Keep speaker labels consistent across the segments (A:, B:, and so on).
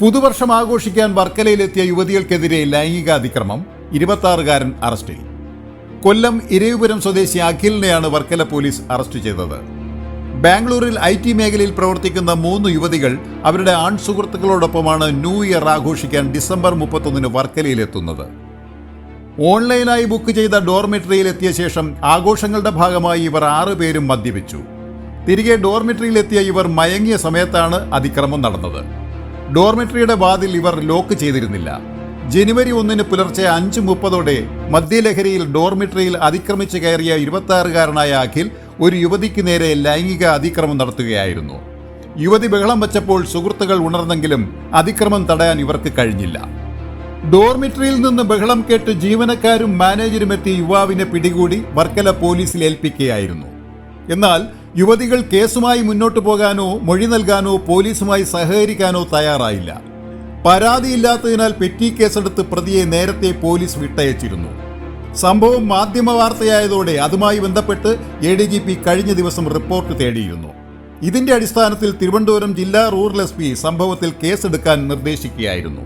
A: പുതുവർഷം ആഘോഷിക്കാൻ വർക്കലയിലെത്തിയ യുവതികൾക്കെതിരെ ലൈംഗിക അതിക്രമം ഇരുപത്തി അറസ്റ്റിൽ. കൊല്ലം ഇരയുപുരം സ്വദേശി അഖിലിനെയാണ് വർക്കല പോലീസ് അറസ്റ്റ് ചെയ്തത്. ബാംഗ്ലൂരിൽ ഐ ടി മേഖലയിൽ പ്രവർത്തിക്കുന്ന മൂന്ന് യുവതികൾ അവരുടെ ആൺ സുഹൃത്തുക്കളോടൊപ്പമാണ് ന്യൂ ഇയർ ആഘോഷിക്കാൻ ഡിസംബർ മുപ്പത്തൊന്നിന് വർക്കലയിലെത്തുന്നത്. ഓൺലൈനായി ബുക്ക് ചെയ്ത ഡോർമെട്രിയിൽ എത്തിയ ശേഷം ആഘോഷങ്ങളുടെ ഭാഗമായി ഇവർ ആറുപേരും മദ്യപിച്ചു. തിരികെ ഡോർമെട്രിയിലെത്തിയ ഇവർ മയങ്ങിയ സമയത്താണ് അതിക്രമം നടന്നത്. ഡോർമെട്രിയുടെ വാതിൽ ഇവർ ലോക്ക് ചെയ്തിരുന്നില്ല. ജനുവരി ഒന്നിന് പുലർച്ചെ അഞ്ച് മുപ്പതോടെ മദ്യലഹരിയിൽ ഡോർമെട്രിയിൽ അതിക്രമിച്ച് കയറിയ ഇരുപത്തിയാറുകാരനായ അഖിൽ ഒരു യുവതിക്ക് നേരെ ലൈംഗിക അതിക്രമം നടത്തുകയായിരുന്നു. യുവതി ബഹളം വച്ചപ്പോൾ സുഹൃത്തുക്കൾ ഉണർന്നെങ്കിലും അതിക്രമം തടയാൻ ഇവർക്ക് കഴിഞ്ഞില്ല. ഡോർമിറ്ററിയിൽ നിന്ന് ബഹളം കേട്ട് ജീവനക്കാരും മാനേജരും എത്തി യുവാവിനെ പിടികൂടി വർക്കല പോലീസിൽ ഏൽപ്പിക്കുകയായിരുന്നു. എന്നാൽ യുവതികൾ കേസുമായി മുന്നോട്ടു പോകാനോ മൊഴി നൽകാനോ പോലീസുമായി സഹകരിക്കാനോ തയ്യാറായില്ല. പരാതിയില്ലാത്തതിനാൽ പെറ്റി കേസെടുത്ത് പ്രതിയെ നേരത്തെ പോലീസ് വിട്ടയച്ചിരുന്നു. സംഭവം മാധ്യമ വാർത്തയായതോടെ അതുമായി ബന്ധപ്പെട്ട് എ ഡി ജി പി കഴിഞ്ഞ ദിവസം റിപ്പോർട്ട് തേടിയിരുന്നു. ഇതിന്റെ അടിസ്ഥാനത്തിൽ തിരുവനന്തപുരം ജില്ലാ റൂറൽ എസ് പി സംഭവത്തിൽ കേസെടുക്കാൻ നിർദ്ദേശിക്കുകയായിരുന്നു.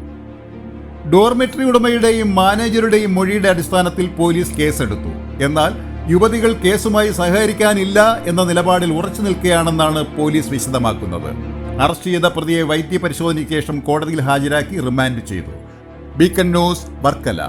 A: ഡോർമെട്രി ഉടമയുടെയും മാനേജറുടെയും മൊഴിയുടെ അടിസ്ഥാനത്തിൽ പോലീസ് കേസെടുത്തു. എന്നാൽ യുവതികൾ കേസുമായി സഹകരിക്കാനില്ല എന്ന നിലപാടിൽ ഉറച്ചു നിൽക്കുകയാണെന്നാണ് പോലീസ് വിശദമാക്കുന്നത്. അറസ്റ്റ് ചെയ്ത പ്രതിയെ വൈദ്യ പരിശോധനയ്ക്ക് ശേഷം കോടതിയിൽ ഹാജരാക്കി റിമാൻഡ് ചെയ്തു. Beacon News Varkala.